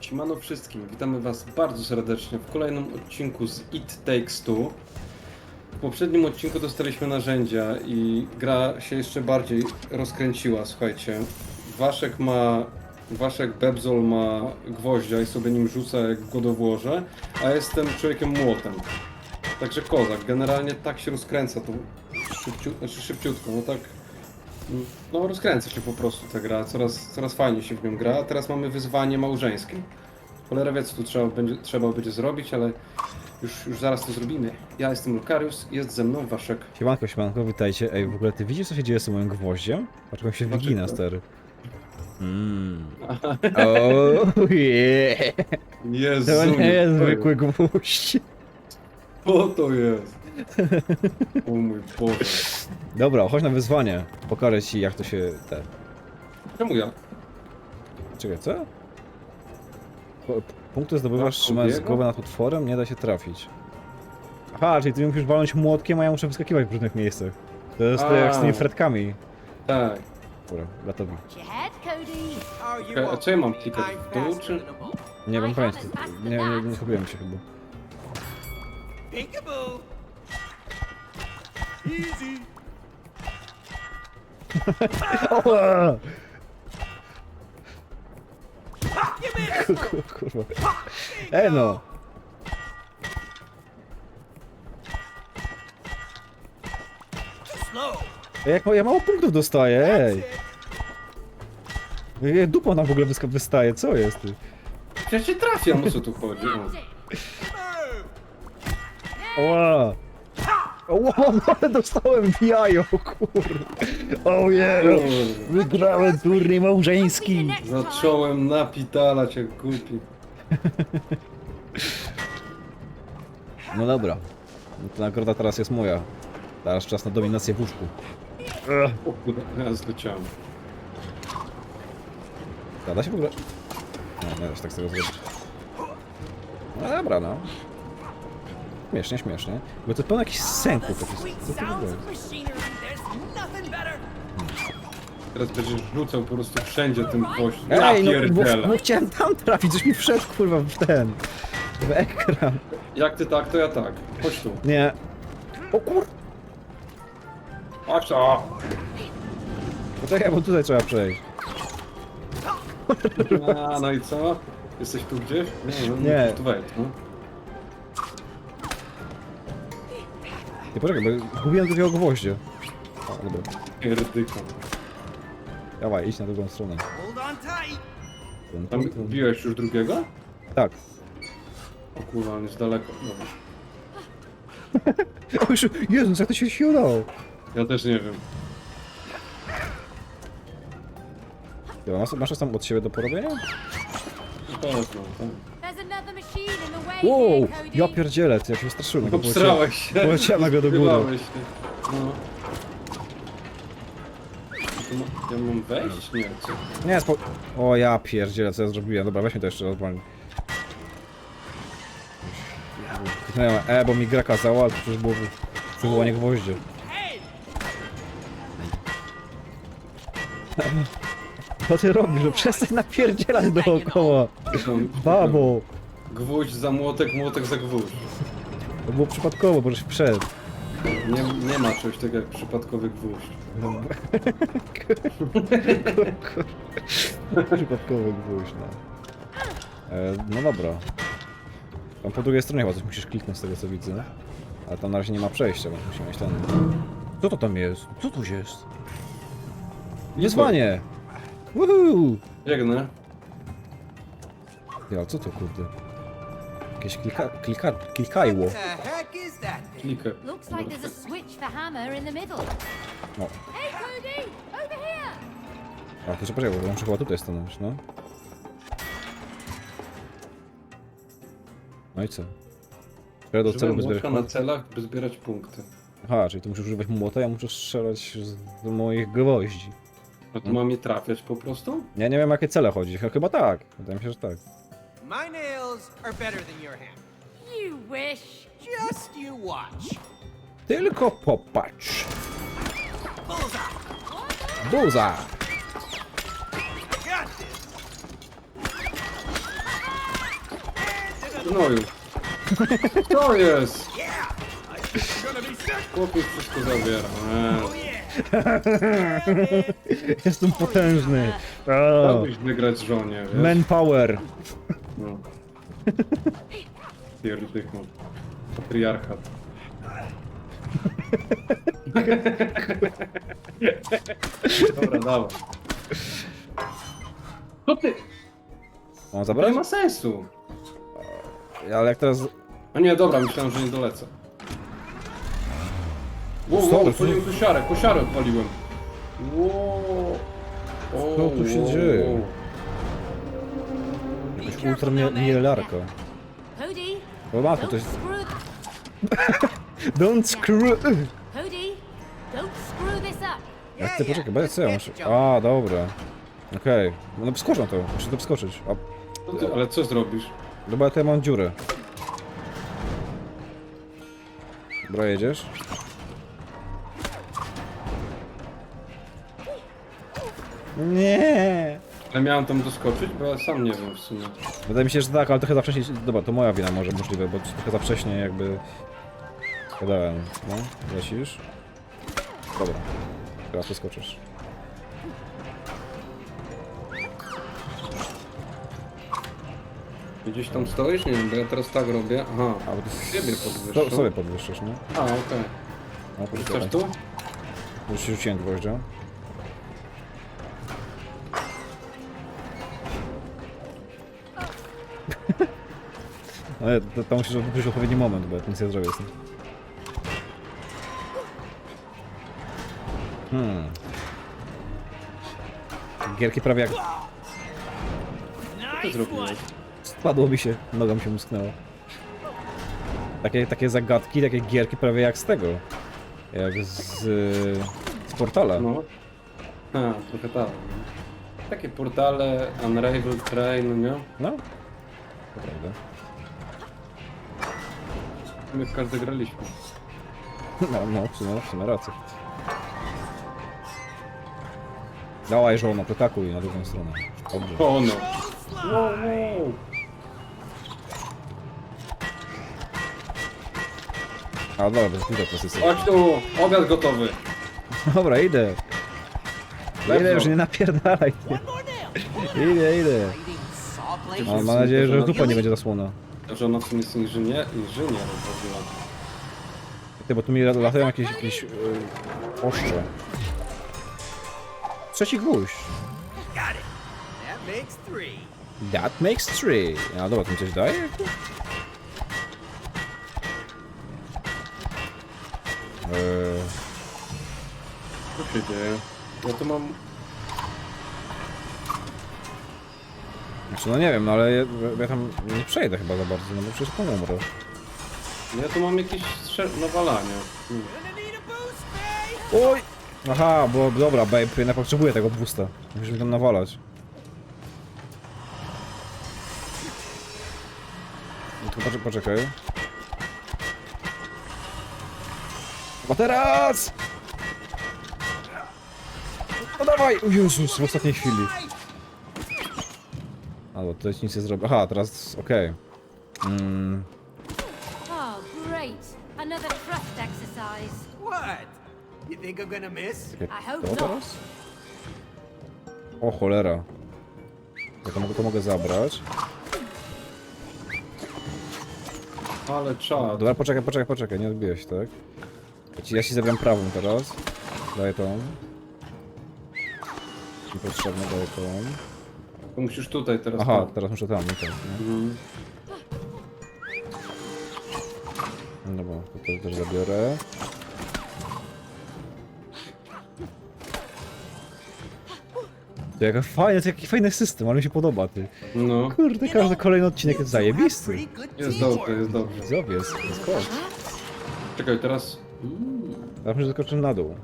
Siemano wszystkim, witamy was bardzo serdecznie w kolejnym odcinku z It Takes Two. W poprzednim odcinku dostaliśmy narzędzia i gra się jeszcze bardziej rozkręciła, słuchajcie. Waszek ma... Waszek Bebzol ma gwoździa i sobie nim rzuca jak go dowłożę, a jestem człowiekiem młotem. Także kozak, generalnie tak się rozkręca to szybciu, znaczy szybciutko, no tak no rozkręca się po prostu ta gra, coraz, coraz fajniej się w nią gra, a teraz mamy wyzwanie małżeńskie. Cholera wie co tu trzeba będzie, trzeba będzie zrobić, ale już, już zaraz to zrobimy. Ja jestem Lukarius, jest ze mną Waszek. Siemanko, siemanko, witajcie. Ej, w ogóle ty widzisz co się dzieje z moim gwoździem? Patrz, jak się Dlaczego? wygina, stary. Mmm. Oh yeah. Jezu, To nie jest to zwykły gwóźdź. Co to jest? O mój Boże. Dobra, chodź na wyzwanie. Pokażę ci jak to się... te... Czemu ja? Czekaj, co? Po- Punkty zdobywasz Tak, trzymając głowę nad utworem, nie da się trafić. Aha, czyli ty musisz walnąć młotkiem, a ja muszę wyskakiwać w różnych miejscach. To jest to jak z tymi A. fredkami. Tak. Dobra, gotowi. Head, Cody. Okej, a co ja mam klikać w dół, czy... Nie wiem, pamiętam. Nie, nie, nie skupiłem się chyba. Peekaboo! Easy! Oła! Kurwa. Ej no! Slow! Jak ma- ja mało punktów dostaję, ej! Dupa nam w ogóle wyska- wystaje, co jest ty? Ja cię trafiam, o co tu chodzi? O. Move! Oła! Oła, ale dostałem w jajo, kurde! Oh yeah! Wygrałem turniej małżeński! Zacząłem napitalać jak głupi. No dobra. No to nagroda teraz jest moja. Teraz czas na dominację w łóżku. O kurde, ja zleciałem. Da da się w ogóle? Nie, nie da się tak z tego zrobić. No dobra, no. Śmiesznie, śmiesznie. Bo to pełno jakichś sęków takich. Sweet Co to w ogóle jest? Teraz będziesz rzucał po prostu wszędzie tym gwoździem. Ej, no bo, bo chciałem tam trafić, coś mi wszedł kurwa w ten. W ekran. Jak ty tak, to ja tak. Chodź tu. Nie. O kur... Chodź to. Poczekaj, bo tutaj trzeba przejść. A, no i co? Jesteś tu gdzieś? Nie, no, Nie. musisz Tu wejdź, no. Nie, poczekaj, bo gubiłem drugiego gwoździa. O, dobra. Pierdyka. Dawaj, idź na drugą stronę. Hold on tight. Tum, Tam tum, tum. wbiłeś już drugiego? Tak. O kurwa, on jest daleko. Dobra. O, już, Jezus, jak to się się udało? Ja też nie wiem. Dobra, masz, masz tam od siebie do porobienia? Pewno, tak. There's another Wow, ja pierdzielę, jak się wystraszyłem. jak Obstrałeś się. poleciałem nagle do góry. Zgrywałeś się. No. To ma- Ja mam wejść? Nie, co? Nie, spo... O ja pierdzielę, co ja zrobiłem. Dobra, weźmy to jeszcze raz. normalnie. Kliknąłem E, bo mi gra kazała, ale to przecież było wy- wywołanie gwoździe. Co ty robisz? No przestań napierdzielać dookoła. Tam- Babo! Gwóźdź za młotek, młotek za gwóźdź. To było przypadkowo, bo żeś wszedł. Nie, nie ma czegoś takiego jak przypadkowy gwóźdź. Przypadkowy gwóźdź, no. E, no dobra. Tam po drugiej stronie chyba coś musisz kliknąć z tego co widzę. Ale tam na razie nie ma przejścia, więc musimy mieć ten... Co to tam jest? Co tu jest? Wyzwanie! Woohoo! Biegnę. Ja, co to kurde? Jakieś klika... klika... klikajło. Klikę. Looks like there's a switch for hammer in the middle. No. Hey, Cody! Over here! A, to poczekaj, bo muszę chyba tutaj stanąć, no. No i co? Trzeba do celu by zbierać na punkty. celach, by zbierać punkty. Aha, czyli ty musisz używać młota, ja muszę strzelać z moich gwoździ. A tu mam je trafiać po prostu? Ja nie wiem, jakie cele chodzi. Ch- Chyba tak. Wydaje mi się, że tak. My nails are better than your hand. You wish! Just you watch. Tylko popatrz. Bullseye! Buza! Got this! Gnoju. Co jest? Yeah! I'm gonna be sick! Chłopiec wszystko zabiera. Eee. Oh yeah! Jestem potężny. O, Chciałbyś wygrać żonie, wiesz? manpower. No. Pierdych, no. Patriarchat. Dobra, dawaj. Co ty? Mam To zabrać? nie ma sensu. Ale jak teraz... A nie, dobra, myślałem, że nie dolecę. Wow, wow, to- odpaliłem kosiarę, kosiarę odpaliłem. Wow. O, Co tu się wow, dzieje? Wow. Jakaś ultra mie- mielarka. Cody, O matko, to don't jest... Don't screw... Cody, don't screw this up. Jak ty, poczekaj, bo co ja muszę... A, dobra. Okej. No wskoczę na to, muszę to wskoczyć. A, ty, ale co zrobisz? dobra, to ja mam dziurę. Dobra, jedziesz? Nie. Ale miałem tam doskoczyć, bo ja sam nie wiem w sumie. Wydaje mi się, że tak, ale trochę za wcześnie. Dobra, to moja wina może możliwe, bo trochę za wcześnie jakby. Gadałem. No, lecisz. Dobra. Teraz wyskoczysz. Gdzieś tam stoisz? Nie wiem, bo ja teraz tak robię. Aha, A, bo ty Siebie podwyższasz. so, sobie podwyższysz, nie? a okej. No, Chcesz poczekaj. tu? Już ci rzuciłem gwoździa. No nie, to, to musisz odbyć odpowiedni moment, bo ja to nic nie zrobię z tym. Hmm. Gierki prawie jak... Co zrobiłeś? Spadło mi się, noga mi się musknęła. Takie, takie zagadki, takie gierki prawie jak z tego. Jak z... z portala. No. A, trochę tak. Takie portale, Unravel Train, nie? No. To prawda. My w każde graliśmy. No, no, w sumie, w sumie rację. Dawaj żono, przetakuj na drugą stronę. Dobrze. O no. Wow, wow. A dobra, bez kilka pozycji. Chodź tu, obiad gotowy. Dobra, idę. Idę, już nie napierdalaj. Ty. Idę, idę. Blade? Mam, mam nadzieję, że dupa nie będzie zasłona. Że ona w sumie jest inżynier, inżynier w ogóle. Ty, bo tu mi latają jakieś, jakieś yy, ostrze. Trzeci gwóźdź. Got it! That makes three. That makes three. A dobra, to mi coś daje? Eee, Co się dzieje? Ja tu mam... znaczy, no nie wiem, no ale ja, ja tam nie przejdę chyba za bardzo, no bo przecież tam umrę. Ja tu mam jakieś strzel... nawalanie. Hmm. Oj! Aha, bo dobra, babe, jednak potrzebuję tego boosta. Musimy tam nawalać. No to poczekaj, poczekaj. A teraz! No dawaj! O Jezus, w ostatniej chwili. A, bo tutaj nic nie zrobię. Aha, teraz okej. Mm, Oh, great. Another trust exercise. What? You think I'm gonna miss? czekaj, I hope to not. teraz? O cholera. Ja to mogę, to mogę zabrać. Ale czad. Dobra, poczekaj, poczekaj, poczekaj, nie odbiłeś, tak? Ja ci, ja ci zagram prawą teraz. Daję tą. Niepotrzebne daję tą. To musisz tutaj teraz... Aha, teraz muszę tam, nie tak, nie? Mhm. No Dobra, to to też zabiorę. To jaka fajna, to jaki fajny system, ale mi się podoba, ty. No. Kurde, każdy kolejny odcinek jest zajebisty. Jest dobrze, jest dobrze. Zobacz, kot. Czekaj, teraz... Teraz muszę skoczyć na dół.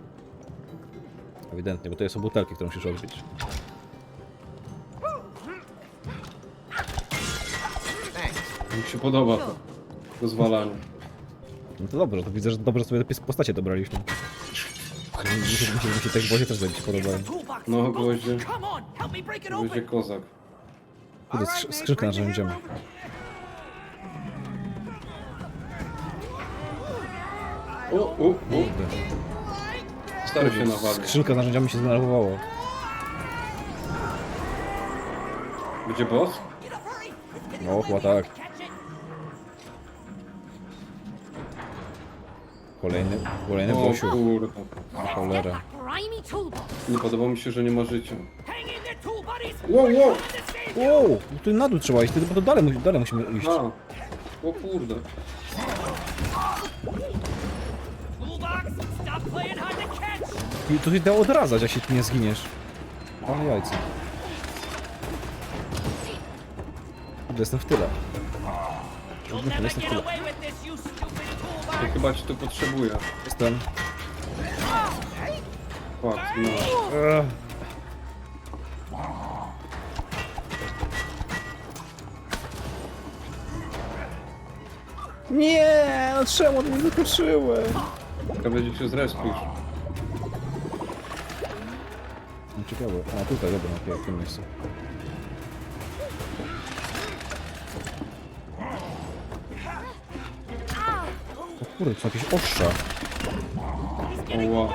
Ewidentnie, bo to są butelki, które musisz odbić. Mi się podoba to rozwalanie. No to dobrze, to widzę, że dobrze sobie postacie dobraliśmy. Mi się, te gwoździe też zajebiście podobają. No, gwoździe. Gwoździe kozak. Kurde, skrz- skrzynka narzędziemy. O, o, o. Stary się nawalił. Skrzynka z narzędziami się zdenerwowało. Będzie boss? No, chyba tak. Kolejny, kolejny O Bosiu. kurde. Cholera. That grimy toolbox. Nie podoba mi się, że nie ma życia. Hang in there, tool buddies. Wow, wow! Wow, tu na dół trzeba iść, ty- bo to dalej, dalej musimy iść. A. O kurde. Toolbox, stop playing hard to catch. I to się dało odradzać, jak się tu nie zginiesz. Ale jajce. Kurde, Jestem w tyle. You'll Jestem never w get tyle. away Ja chyba cię tu potrzebuję. Jestem. Patrz, no. Nie, no czemu mnie wykoszyłem? Ciekawe, gdzie się zrespisz. No ciekawe. A tutaj, dobra, w tym miejscu. Kurde, to są jakieś ostrza. O, wow.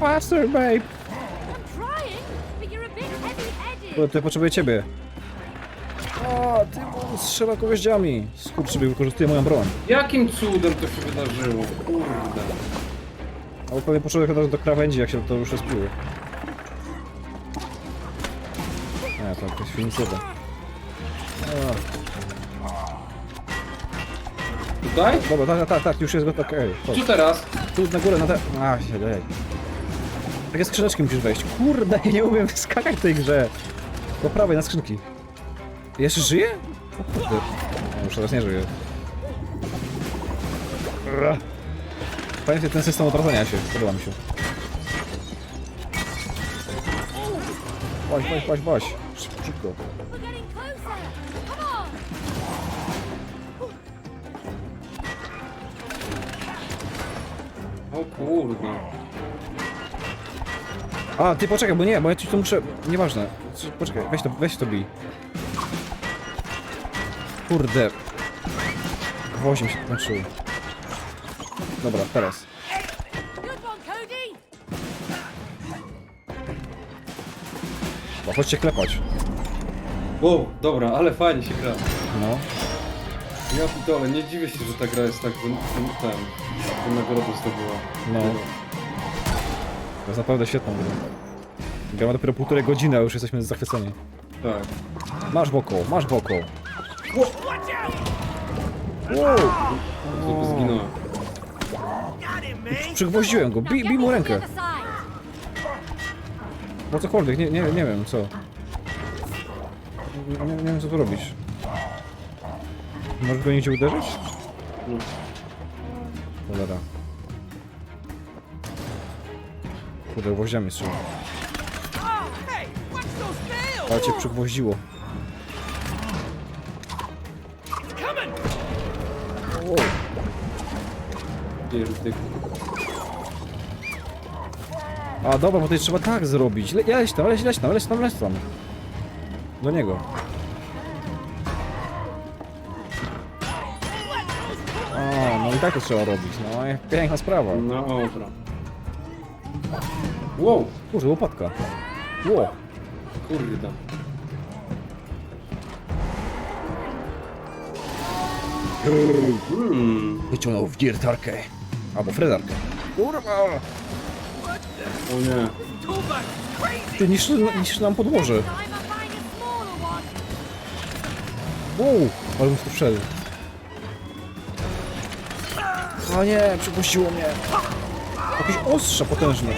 Faster, babe! Kurde, to ja potrzebuję ciebie. O, ty bo strzela gwoździami. Skurczyby wykorzystuje moją broń. Jakim cudem to się wydarzyło? Kurde. Ale pewnie potrzebuję chyba do krawędzi, jak się to już rozpiły. Nie, to jakaś finicyda. Tutaj? Dobra, tak, tak, tak, już jest gotowy. Okej, chodź. Co teraz? Tu na górę, na te... A, się daj. Takie skrzyneczki musisz wejść. Kurde, ja nie umiem skakać w tej grze. Po prawej, na skrzynki. Jeszcze żyje? O kurde. No, już teraz nie żyje. Ra. Pamiętaj ten system odradzania się, podoba mi się. Baś, baś, baś, baś. Szybko, O kurde. A, ty poczekaj, bo nie, bo ja ci to muszę... Nieważne. Poczekaj, weź to, weź to bij. Kurde. Gwoźdź mi się kończył. Dobra, teraz. Good one, Cody. O, chodźcie klepać. Wow, dobra, ale fajnie się gra. No. Ja pitole, nie dziwię się, że ta gra jest tak ten, ten, ten, ten nagrodę zdobyła. No. To jest naprawdę świetna gra. Gramy dopiero półtorej godziny, a już jesteśmy zachwyceni. Tak. Masz boko, masz boko. Wow! To by zginąłem. Przygwoździłem go, bij, bij mu rękę. side. No cokolwiek, nie, nie, nie wiem co. Nie, nie, nie wiem co tu robić. Możesz go nigdzie uderzyć? No. Cholera. Kurde, gwoździami strzela. Ale cię przygwoździło. Wow. A dobra, bo tutaj trzeba tak zrobić. Le leć tam, leć, leć tam, leć tam, leć tam. Do niego. No i tak to trzeba robić. No piękna sprawa. No dobra. Wow, Kurde, łopatka. Ło. kurde. Hmm. Wyciągnął wiertarkę. Albo fredarkę. Kurwa! O nie. Ty niszczy, niszczy nam podłoże. Wow, ale bym tu wszedł. O nie, przypuściło mnie. Jakieś ostrza potężne.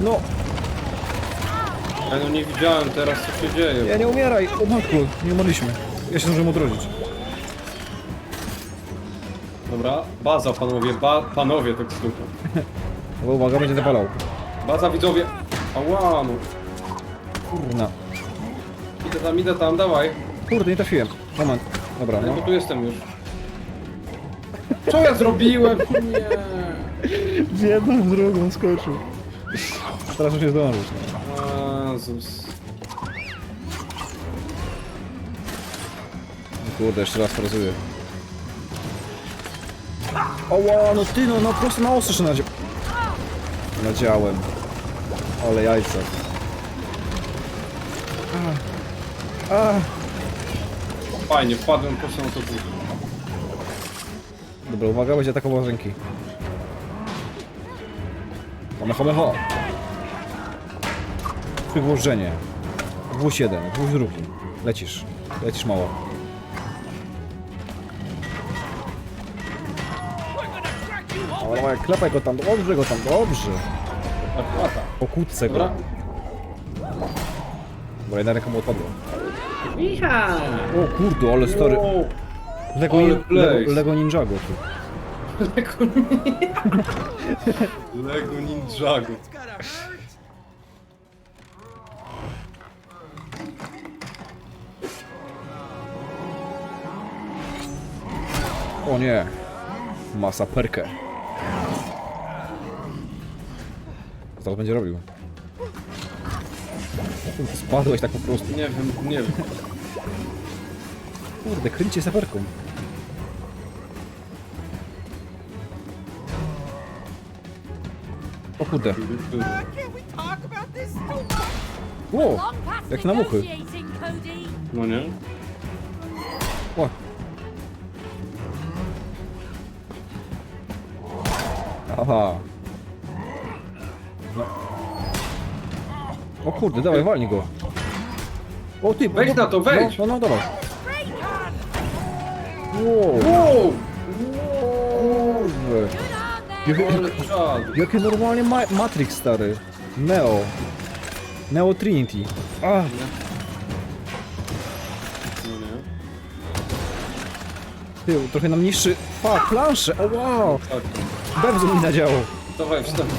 No, Ja no nie widziałem teraz co się dzieje. ja nie umieraj. O matku, nie umarliśmy. Ja się zdążyłem odrodzić. Dobra, baza panowie, ba panowie tak zwykle. Ale uwaga, będzie napalał. Baza widzowie. Ała no. Kurna. Idę tam, idę tam, dawaj. Kurde, nie trafiłem. Moment. Dobra, No no. bo tu jestem już. Co ja zrobiłem? Nie. W jedną, w drugą skoczył. Teraz już nie zdążysz. Jezus. Kurde, jeszcze raz frazuję. Oła, no ty, no, no prosto na ostrze nadzie... Nadziałem. Ale jajca. A. A. Fajnie, wpadłem po samą to górę. Dobra, uwaga, będzie atakował z ręki. Home, home, ho! Przygłożenie. Gwóźdź jeden, gwóźdź drugi. Lecisz. Lecisz mało. Dawaj, klepaj go tam, dobrze go tam, dobrze. Pokłócę go. Dobra. Bo jedna ręka mu odpadła. O kurde, ale stary. O, Lego, ale nin-. Lego, Lego Ninjago tu. Lego Ninjago. Lego Ninjago. O nie. Masa perkę. Co to będzie robił? Spadłeś tak po prostu. Nie wiem, nie wiem. Kurde, kryjcie saperką. O kurde. Ło! Jak na muchy. No nie? O! Aha. No. O kurde, dawaj, walnij go. O ty, Wejdź no, na to, wejdź. No, no, no dawaj. Wow. Wow! There. Ale czad. Jakie normalnie ma Matrix stary. Neo. Neo Trinity. A, No nie? ty, trochę nam niszczy. Fuck, planszę. O wow. Tak. Bebzu mi nadziało. Dawaj, wstęp.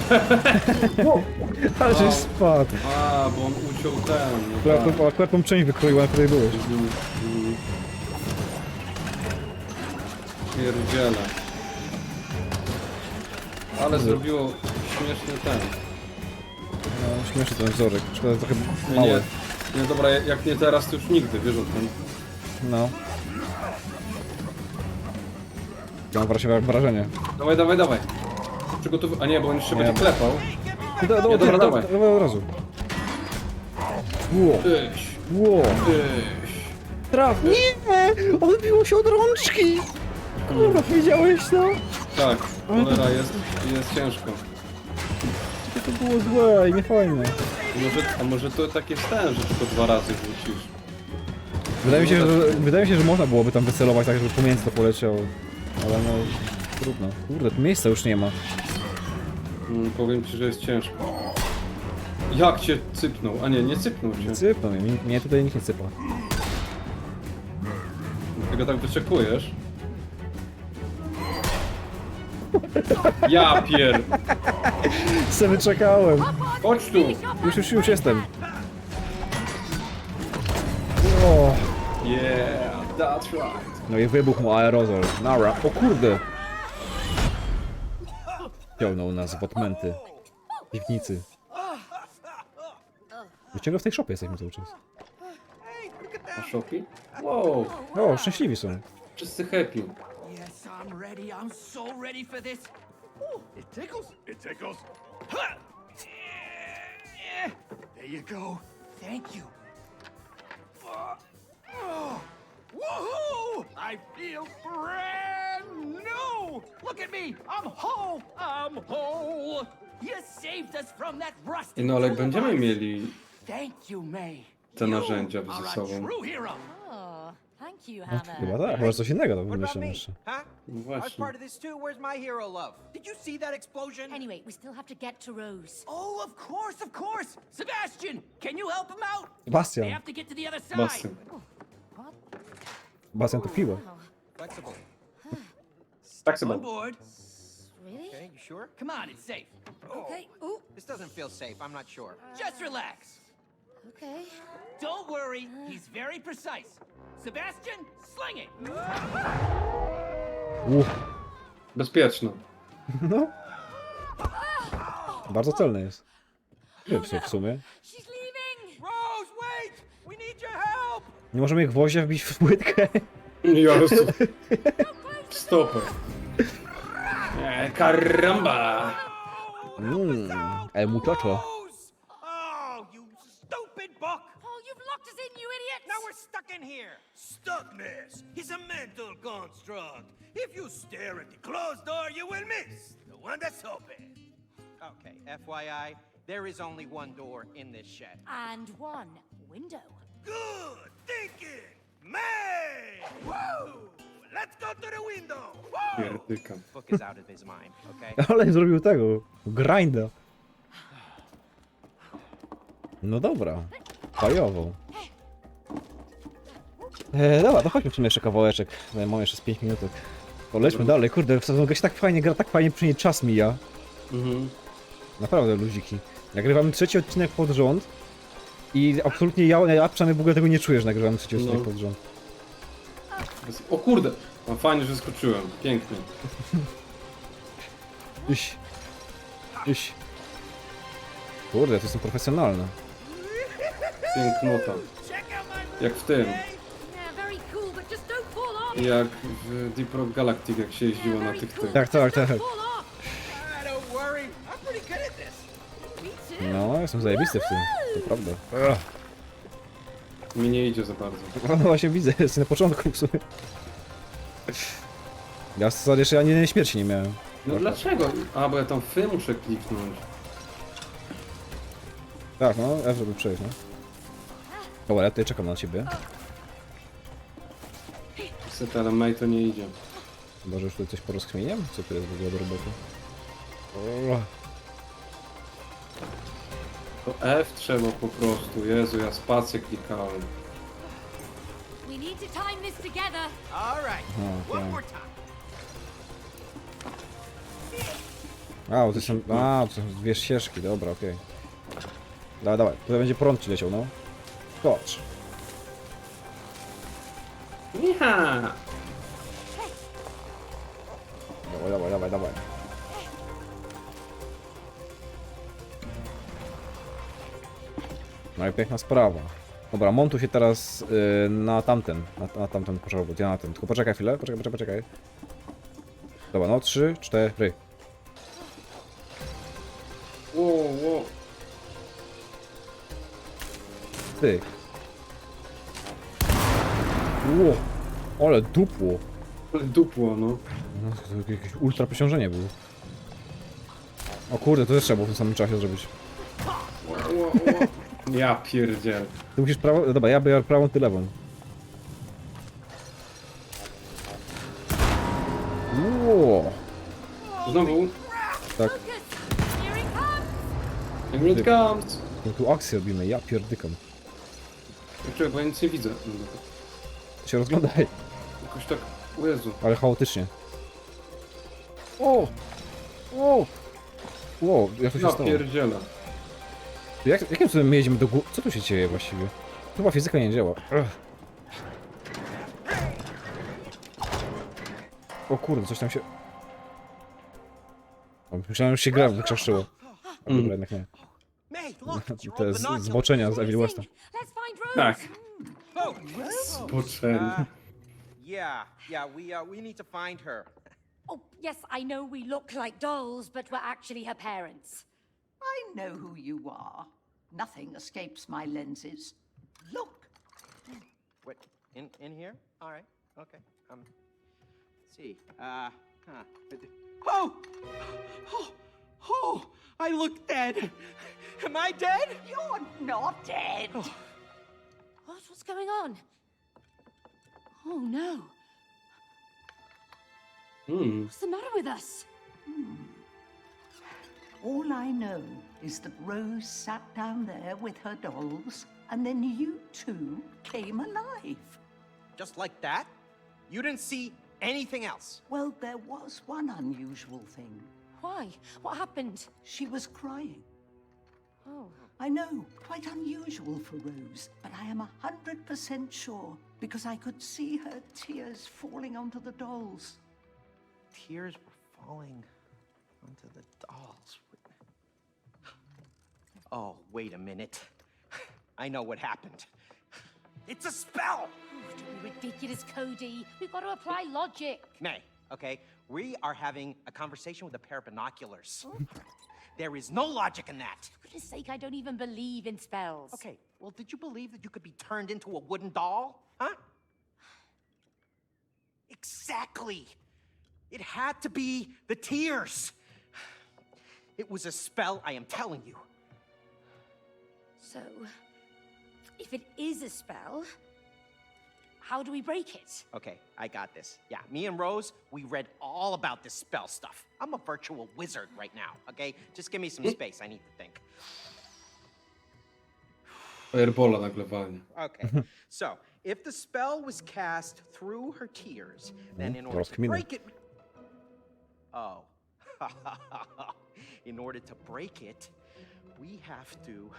Ale żeś spadł. A, bo on uciął ten. No Akurat, tak. tą- akurat tą część wykroiła, na której byłeś. Mhm, mhm. Pierdziele. Ale zrobiło śmieszny ten. No, śmieszny ten wzorek. Szkoda, trochę Nie, mały. nie, nie, dobra, jak nie teraz, to już nigdy, wiesz o tym. No. Mam wrażenie, wrażenie. Dawaj, dawaj, dawaj. Przygotowy... A nie, bo on jeszcze Nie. będzie klepał. Da, da, Nie, dobra, da, dawaj. da, dawaj od razu. Ło, Tyś, ło. tyś. Traf. Nie! Odbiło się od rączki! Kurwa, widziałeś to? Tak, cholera jest, jest ciężko. To było złe i niefajne. Może, a może to tak jest ten, że tylko dwa razy wrócisz. Wydaje mi się, że, wydaje mi się, że można byłoby tam wycelować tak, żeby pomiędzy to poleciał. Ale no, trudno. Kurde, tu miejsca już nie ma. Mm, powiem ci, że jest ciężko. Jak cię cypnął? A nie, nie cypnął cię. Cypną mnie, mnie- tutaj nikt nie cypa. Tego tak wyczekujesz. Ja pier... Se wyczekałem. Chodź tu! Już, już, już jestem. O, Yeah, that's right. no i wybuchł aerozol. Nara. O kurde. Ciągnął nas w otmęty. Piwnicy. Ciągle w tej szopie jesteśmy cały czas. A Shopi? Wow, O, szczęśliwi są. wszyscy happy. Yes, I'm ready. I'm so ready for this. Ooh, it tickles. It tickles. There you go. Thank you. Uh, oh, woohoo! I feel brand new. Look at me. I'm whole. I'm whole. You saved us from that rusty. No ale będziemy mieli... Thank you, May. te You narzędzia ze are a sobą. true hero. Oh, thank you, Hannah. Chyba tak, chyba że coś innego tam What about wymyślę me? jeszcze. Huh? No I was właśnie. part of this too. Where's my hero love? Did you see that explosion? Anyway, we still have to get to Rose. Oh, of course, of course. Sebastian, can you help him out? They Bastian. have to get to the other side. Bastian. Bastian to piło. Wow. Flexible. Tak sobie. On board. Really? Okay, you sure? Come on, it's safe. Okay. Oh, ooh. This doesn't feel safe. I'm not sure. Uh, Just relax. Okay. Don't worry, uh. he's very precise. Sebastian, sling it. Uff, Bezpieczne. no. Bardzo celne jest. Nie w w sumie. She's leaving. Rose, wait! We need your help! Nie możemy gwoździa wbić w płytkę. Jezu. Stopę. Ay, caramba! Mmm, el muchacho. Oh, you stupid book! Oh, you've locked us in, you idiots! Now we're stuck in here. Stuckness is a mental construct. If you stare at the closed door, you will miss the one that's open. Okay, FYI, there is only one door in this shed. And one window. Good thinking, man! Woo! Let's go to the window. Woo! Pierdykam. Book is out of his mind, okay? Ale zrobił tego. Grinda. No dobra. Fajową. E, dobra, to chodźmy w sumie jeszcze kawałeczek. E, Mam jeszcze z 5 minutek. To lećmy dalej, kurde, w Sazonkę się tak fajnie gra, tak fajnie przy niej czas mija. Mhm. Naprawdę, ludziki. Nagrywamy trzeci odcinek pod rząd i absolutnie ja, ja przynajmniej w ogóle tego nie czuję, że nagrywamy trzeci odcinek No. pod rząd. O kurde! No fajnie, że skoczyłem. Pięknie. Iś. Iś. Kurde, to jestem profesjonalny. Pięknota. Jak w tym. Jak w Deep Rock Galactic, jak się jeździło na tych tych. Tak, tak, tak. No, jestem zajebisty w tym, to prawda. Mi nie idzie za bardzo. No właśnie widzę, jest na początku w sumie. Ja sorry, jeszcze ani jednej śmierci nie miałem. No dlaczego? A, bo ja tam fy muszę kliknąć. Tak, no, F, żeby przejść, no. Dobra, ja tutaj czekam na ciebie. Ale May to nie idzie. Chyba, że już tutaj coś porozkminiam? Co tu jest w ogóle do roboty? O, To F trzeba po prostu. Jezu, ja spację klikałem. We need to time this together! All right, Aha, one tak. more time. A, bo to są, a, to są dwie ścieżki, dobra, okej. Dawaj, dawaj, tutaj będzie prąd ci leciał, no. Skocz. Niha! Dawaj, dawaj, dawaj, dawaj. No i piękna sprawa. Dobra, montuj się teraz y, na tamten, na, na tamten poczerwot, ja na ten. Tylko poczekaj chwilę, poczekaj, poczekaj, poczekaj. Dobra, no trzy, cztery. Wow, wow. Ty. Ło, ale dupło. Ale dupło, no. No, to jakieś ultra przeciążenie było. O kurde, to też trzeba było w tym samym czasie zrobić. Wow, wow, wow. Ja pierdziel. Ty musisz prawo, dobra, ja biorę prawą, ty lewą. Ło, Znowu. tak! Here it comes! No tu akcję robimy, ja pierdykam. Czekaj, bo ja nic nie widzę. Ty się rozglądaj, Jakoś tak... O Jezu. ale chaotycznie. O! O! Ło, jak to się stało? pierdzielę. Jak, jakim cudem my jedziemy do góry? Co tu się dzieje właściwie? Chyba fizyka nie działa. Ugh. O kurde, coś tam się... O, myślałem, że się gra wykrzeszczyło. A Mm. dobra, jednak nie. May, look, binoculars. zboczenia z Evil Westa. Amazing! Let's find Rose! Tak. Oh, Poczęli. Yeah, yeah, we uh, we need to find her. Oh, yes, I know we look like dolls, but we're actually her parents. I know who you are. Nothing escapes my lenses. Look, What? In in here? All right. Okay. Um. Let's see. Uh. Huh. Oh. Oh. Oh. I look dead. Am I dead? you're not dead. Oh. What? What's going on? Oh no. Hmm. What's the matter with us? All I know is that Rose sat down there with her dolls, and then you two came alive. Just like that? You didn't see anything else? Well, there was one unusual thing. Why? What happened? She was crying. Oh. I know, quite unusual for Rose, but I am a hundred percent sure because I could see her tears falling onto the dolls. Tears were falling onto the dolls. Oh, wait a minute. I know what happened. It's a spell! Oh, don't be ridiculous, Cody. We've got to apply logic. May, okay? We are having a conversation with a pair of binoculars. there is no logic in that. For goodness sake, I don't even believe in spells. Okay, well, did you believe that you could be turned into a wooden doll? Huh? Exactly. It had to be the tears. It was a spell, I am telling you. So, if it is a spell, how do we break it? Okay, I got this. Yeah, me and Rose, we read all about this spell stuff. I'm a virtual wizard right now, okay? Just give me some space. I need to think. Firebola nagle walnie. Okay, so if the spell was cast through her tears, then in order to rozkminy. break it. Oh. in order to break it, we have to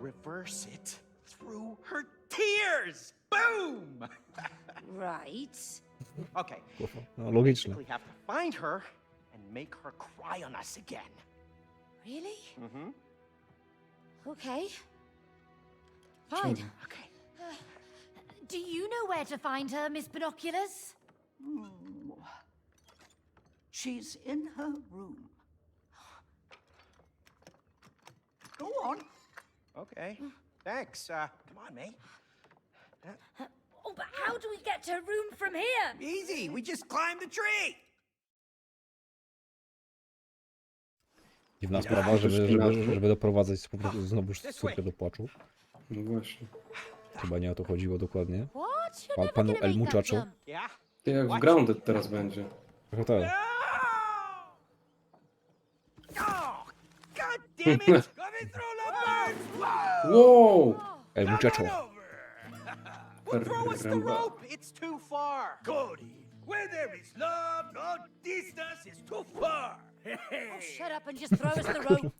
reverse it through her tears. Boom! Right. okay, No, logiczne. we have to find her and make her cry on us again. Really? Mm-hmm. Okay. Fine. Okay. Do you know where to find her, Miss Binoculars? Hmm. She's in her room. Go on. Okay. Thanks. Uh, come on, May. Oh, but how do we get to her room from here? Easy, we just climb the tree. Dziwna sprawa, żeby, żeby, szpinaku. żeby doprowadzać po prostu znowu córkę do płaczu. No właśnie. Chyba nie o to chodziło dokładnie. Pan- panu El Muchacho. Ty jak w Grounded teraz będzie. Trochę tak. Oh! Wow! El muchacho. on over. Well, throw us the Caramba. rope! It's too far! Cody, where there is love, no distance is too far. Oh, shut up and just throw us the rope.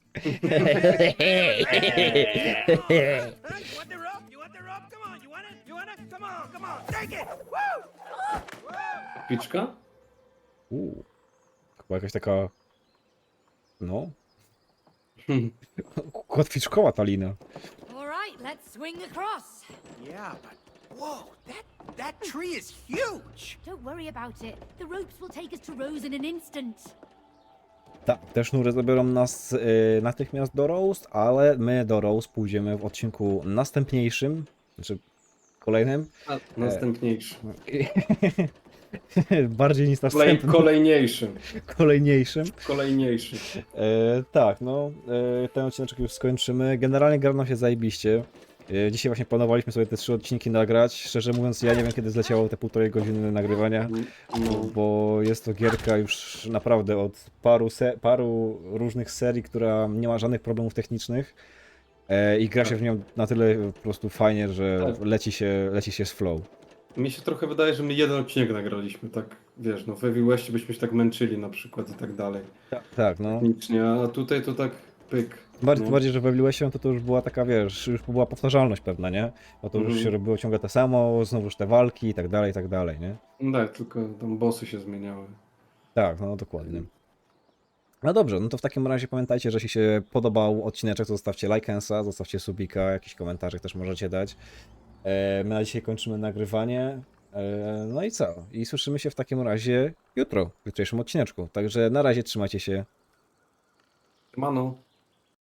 Piczka? Uuu. Chyba jakaś taka... No. Kotwiczkowa ta lina. All right, let's swing across. Yeah, but whoa, that that tree is huge. Don't worry about it. The ropes will take us to Rose in an instant. Tak, te sznury zabiorą nas y, natychmiast do Rose, ale my do Rose pójdziemy w odcinku następniejszym, znaczy kolejnym. A, następniejszy. Bardziej niż Kolej, następnym, kolejniejszym. kolejniejszym. Kolejniejszy. E, tak, no, e, ten odcinek już skończymy. Generalnie gra nam się zajebiście. E, dzisiaj właśnie planowaliśmy sobie te trzy odcinki nagrać. Szczerze mówiąc, ja nie wiem kiedy zleciało te półtorej godziny nagrywania, No, bo jest to gierka już naprawdę od paru, se paru różnych serii, która nie ma żadnych problemów technicznych. E, I gra się w nią na tyle po prostu fajnie, że Tak. leci się, leci się z flow. mi się trochę wydaje, że my jeden odcinek nagraliśmy, tak wiesz, no w Heavy Westie byśmy się tak męczyli na przykład i tak dalej. Tak, no. Technicznie, a tutaj to tak pyk. Bardziej, no. bardziej że we się to, to już była taka, wiesz, już była powtarzalność pewna, nie? Bo to już Mhm. się robiło ciągle to samo, znowuż te walki i tak dalej, i tak dalej, nie? No tak, tylko tam bossy się zmieniały. Tak, no dokładnie. No dobrze, no to w takim razie pamiętajcie, że jeśli się podobał odcineczek, to zostawcie lajkensa, zostawcie subika, jakiś komentarzyk też możecie dać. E, my na dzisiaj kończymy nagrywanie. E, no i co? I słyszymy się w takim razie jutro, w jutrzejszym odcineczku. Także na razie trzymajcie się. Manu.